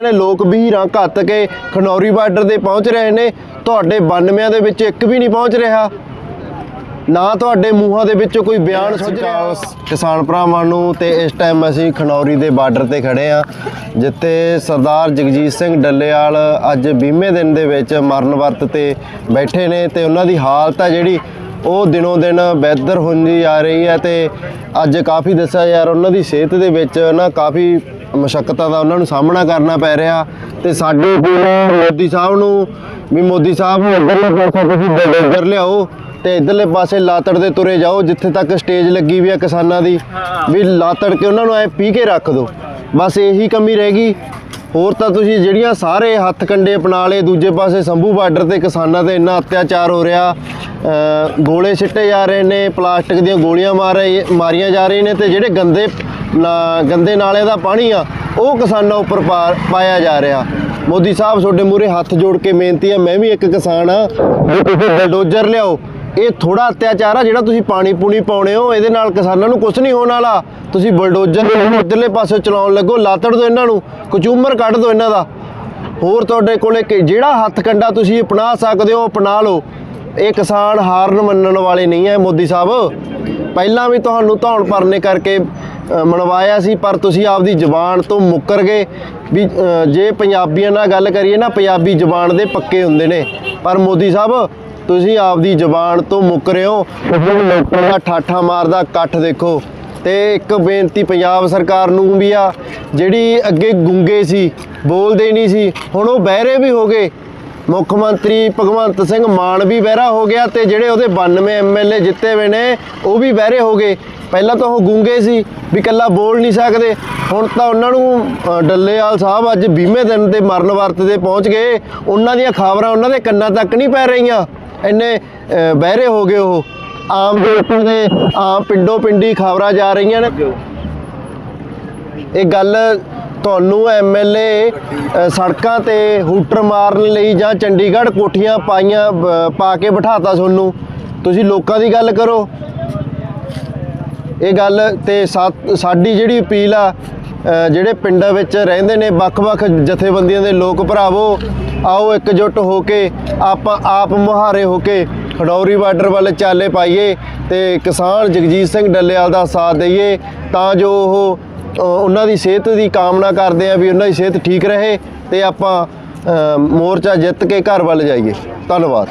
ਨੇ ਲੋਕ ਵੀਰਾਂ ਘੱਤ ਕੇ ਖਨੌਰੀ ਬਾਰਡਰ ਦੇ ਪਹੁੰਚ ਰਹੇ ਨੇ। ਤੁਹਾਡੇ 92 ਦੇ ਵਿੱਚ ਇੱਕ ਵੀ ਨਹੀਂ ਪਹੁੰਚ ਰਿਹਾ। ਨਾ ਤੁਹਾਡੇ ਮੂੰਹਾਂ ਦੇ ਵਿੱਚੋਂ ਕੋਈ ਬਿਆਨ ਸੁਝ ਰਿਹਾ। ਕਿਸਾਨ ਭਰਾਵਾਂ ਨੂੰ ਤੇ ਇਸ ਟਾਈਮ ਅਸੀਂ ਖਨੌਰੀ ਦੇ ਬਾਰਡਰ ਤੇ ਖੜੇ ਆ ਜਿੱਥੇ ਸਰਦਾਰ ਜਗਜੀਤ ਸਿੰਘ ਡੱਲੇਵਾਲ ਅੱਜ 20ਵੇਂ ਦਿਨ ਦੇ ਵਿੱਚ ਮਰਨ ਵਰਤ ਤੇ ਬੈਠੇ ਨੇ ਤੇ ਉਹਨਾਂ ਦੀ ਹਾਲਤ ਆ ਜਿਹੜੀ, ਉਹ ਦਿਨੋਂ ਦਿਨ ਬਿਹਤਰ ਹੁੰਦੀ ਆ ਰਹੀ ਹੈ ਤੇ ਅੱਜ ਕਾਫੀ ਦੱਸਿਆ ਯਾਰ ਉਹਨਾਂ ਦੀ ਸਿਹਤ ਦੇ ਵਿੱਚ ਨਾ ਕਾਫੀ ਮੁਸ਼ਕਲਾਂ ਦਾ ਉਹਨਾਂ ਨੂੰ ਸਾਹਮਣਾ ਕਰਨਾ ਪੈ ਰਿਹਾ ਤੇ ਸਾਡੇ ਕੋਲ ਮੋਦੀ ਸਾਹਿਬ ਨੂੰ ਵੀ ਮੋਦੀ ਸਾਹਿਬ ਇੱਧਰਲੇ ਪਾਸੇ ਤੁਸੀਂ ਬਲਡੋਜ਼ਰ ਲਿਆਓ ਤੇ ਇਧਰਲੇ ਪਾਸੇ ਲਾਤੜ ਦੇ ਤੁਰੇ ਜਾਓ, ਜਿੱਥੇ ਤੱਕ ਸਟੇਜ ਲੱਗੀ ਵੀ ਆ ਕਿਸਾਨਾਂ ਦੀ, ਵੀ ਲਾਤੜ ਕੇ ਉਹਨਾਂ ਨੂੰ ਐ ਪੀ ਕੇ ਰੱਖ ਦਿਓ ਬਸ ਇਹੀ ਕਮੀ ਰਹਿ ਗਈ। ਹੋਰ ਤਾਂ ਤੁਸੀਂ ਜਿਹੜੀਆਂ ਸਾਰੇ ਹੱਥ ਕੰਡੇ ਅਪਣਾ ਲਏ, ਦੂਜੇ ਪਾਸੇ ਸੰਭੂ ਬਾਰਡਰ ਤੇ ਕਿਸਾਨਾਂ ਤੇ ਇੰਨਾ ਅਤਿਆਚਾਰ ਹੋ ਰਿਹਾ ਗੋਲੇ ਸਿੱਟੇ ਜਾ ਰਹੇ ਨੇ, ਪਲਾਸਟਿਕ ਦੀਆਂ ਗੋਲੀਆਂ ਮਾਰ ਰਹੇ, ਮਾਰੀਆਂ ਜਾ ਰਹੀਆਂ ਨੇ ਤੇ ਜਿਹੜੇ ਗੰਦੇ, ਨਾ- ਗੰਦੇ ਨਾਲੇ ਦਾ ਪਾਣੀ ਆ, ਉਹ ਕਿਸਾਨਾਂ ਉੱਪਰ ਪਾ- ਪਾਇਆ ਜਾ ਰਿਹਾ। ਮੋਦੀ ਸਾਹਿਬ, ਤੁਹਾਡੇ ਮੂਰੇ ਹੱਥ ਜੋੜ ਕੇ ਬੇਨਤੀ ਆ, ਮੈਂ ਵੀ ਇੱਕ ਕਿਸਾਨ ਆ, ਵੀ ਤੁਸੀਂ ਬਲਡੋਜ਼ਰ ਲਿਆਓ ਇਹ ਥੋੜਾ ਅਤਿਆਚਾਰ ਆ ਜਿਹੜਾ ਤੁਸੀਂ ਪਾਣੀ ਪੂਣੀ ਪਾਉਣੇ ਹੋ ਇਹਦੇ ਨਾਲ ਕਿਸਾਨਾਂ ਨੂੰ ਕੁਝ ਨਹੀਂ ਹੋਣ ਵਾਲਾ। ਤੁਸੀਂ ਬਲਡੋਜ਼ਰ ਇਧਰਲੇ ਪਾਸੇ ਚਲਾਉਣ ਲੱਗੋ ਲਾਤੜ ਦਿਓ ਇਹਨਾਂ ਨੂੰ ਕਚੂਮਰ ਕੱਢ ਦਿਓ ਇਹਨਾਂ ਦਾ। ਹੋਰ ਤੁਹਾਡੇ ਕੋਲੇ ਜਿਹੜਾ ਹੱਥ ਕੰਡਾ ਤੁਸੀਂ ਅਪਣਾ ਸਕਦੇ ਹੋ ਅਪਣਾ ਲਓ। ਇਹ ਕਿਸਾਨ ਹਾਰਨ ਮੰਨਣ ਵਾਲੇ ਨਹੀਂ ਹੈ ਮੋਦੀ ਸਾਹਿਬ। ਪਹਿਲਾਂ ਵੀ ਤੁਹਾਨੂੰ ਧੌਣ ਪਰਨੇ ਕਰਕੇ ਮਨਵਾਇਆ ਸੀ ਪਰ ਤੁਸੀਂ ਆਪਦੀ ਜ਼ੁਬਾਨ ਤੋਂ ਮੁੱਕਰ ਗਏ। ਵੀ ਜੇ ਪੰਜਾਬੀਆਂ ਨਾਲ ਗੱਲ ਕਰੀਏ ਨਾ ਪੰਜਾਬੀ ਜ਼ੁਬਾਨ ਦੇ ਪੱਕੇ ਹੁੰਦੇ ਨੇ। ਪਰ ਮੋਦੀ ਸਾਹਿਬ ਤੁਸੀਂ ਆਪਦੀ ਜ਼ੁਬਾਨ ਤੋਂ ਮੁੱਕ ਰਹੇ ਹੋ। ਲੋਕਾਂ ਦਾ ਠਾਠਾ ਮਾਰਦਾ, ਇਕੱਠ ਦੇਖੋ। ਤੇ ਇੱਕ ਬੇਨਤੀ ਪੰਜਾਬ ਸਰਕਾਰ ਨੂੰ ਵੀ ਆ, ਜਿਹੜੀ ਅੱਗੇ ਗੁੰਗੇ ਸੀ, ਬੋਲਦੇ ਨਹੀਂ ਸੀ, ਹੁਣ ਉਹ ਬਹਿਰੇ ਵੀ ਹੋ ਗਏ। ਮੁੱਖ ਮੰਤਰੀ ਭਗਵੰਤ ਸਿੰਘ ਮਾਨ ਵੀ ਬਹਿਰਾ ਹੋ ਗਿਆ ਤੇ ਜਿਹੜੇ ਉਹਦੇ 92 ਐਮਐਲਏ ਜਿੱਤੇ ਹੋਏ ਨੇ, ਉਹ ਵੀ ਬਹਿਰੇ ਹੋ ਗਏ। ਪਹਿਲਾਂ ਤਾਂ ਉਹ ਗੁੰਗੇ ਸੀ, ਵੀ ਕੱਲਾ ਬੋਲ ਨਹੀਂ ਸਕਦੇ। ਹੁਣ ਤਾਂ ਉਹਨਾਂ ਨੂੰ ਡੱਲੇਵਾਲ ਸਾਹਿਬ ਅੱਜ 20ਵੇਂ ਦਿਨ ਤੇ ਮਰਨ ਵਰਤ ਤੇ ਪਹੁੰਚ ਗਏ। ਉਹਨਾਂ ਦੀਆਂ ਖਬਰਾਂ ਉਹਨਾਂ ਦੇ ਕੰਨਾਂ ਤੱਕ ਨਹੀਂ ਪੈ ਰਹੀਆਂ। ਇੰਨੇ ਬਹਿਰੇ ਹੋ ਗਏ ਉਹ। ਆਮ ਲੋਕਾਂ ਦੇ, ਆਮ ਪਿੰਡੋਂ ਪਿੰਡੀ ਖਬਰਾਂ ਜਾ ਰਹੀਆਂ ਨੇ। ਇਹ ਗੱਲ ਤੁਹਾਨੂੰ ਐਮਐਲਏ ਸੜਕਾਂ ਤੇ ਹੂਟਰ ਮਾਰਨ ਲਈ ਜਾਂ ਚੰਡੀਗੜ੍ਹ ਕੋਠੀਆਂ ਪਾਈਆਂ ਪਾ ਕੇ ਬਿਠਾਤਾ ਤੁਹਾਨੂੰ। ਤੁਸੀਂ ਲੋਕਾਂ ਦੀ ਗੱਲ ਕਰੋ। ਇਹ ਗੱਲ ਤੇ ਸਾਡੀ ਜਿਹੜੀ ਅਪੀਲ ਆ ਜਿਹੜੇ ਪਿੰਡਾਂ ਵਿੱਚ ਰਹਿੰਦੇ ਨੇ ਵੱਖ-ਵੱਖ ਜਥੇਬੰਦੀਆਂ ਦੇ ਲੋਕ ਭਰਾਵੋ ਆਓ ਇਕਜੁੱਟ ਹੋ ਕੇ ਆਪਾਂ ਆਪ ਮੁਹਾਰੇ ਹੋ ਕੇ ਖਡੌਰੀ ਬਾਰਡਰ ਵੱਲ ਚਾਲੇ ਪਾਈਏ ਤੇ ਕਿਸਾਨ ਜਗਜੀਤ ਸਿੰਘ ਡੱਲੇਵਾਲ ਦਾ ਸਾਥ ਦਈਏ ਤਾਂ ਜੋ ਉਹ ਉਹਨਾਂ ਦੀ ਸਿਹਤ ਦੀ ਕਾਮਨਾ ਕਰਦੇ ਆ ਵੀ ਉਹਨਾਂ ਦੀ ਸਿਹਤ ਠੀਕ ਰਹੇ ਤੇ ਆਪਾਂ ਮੋਰਚਾ ਜਿੱਤ ਕੇ ਘਰ ਵੱਲ ਜਾਈਏ। ਧੰਨਵਾਦ।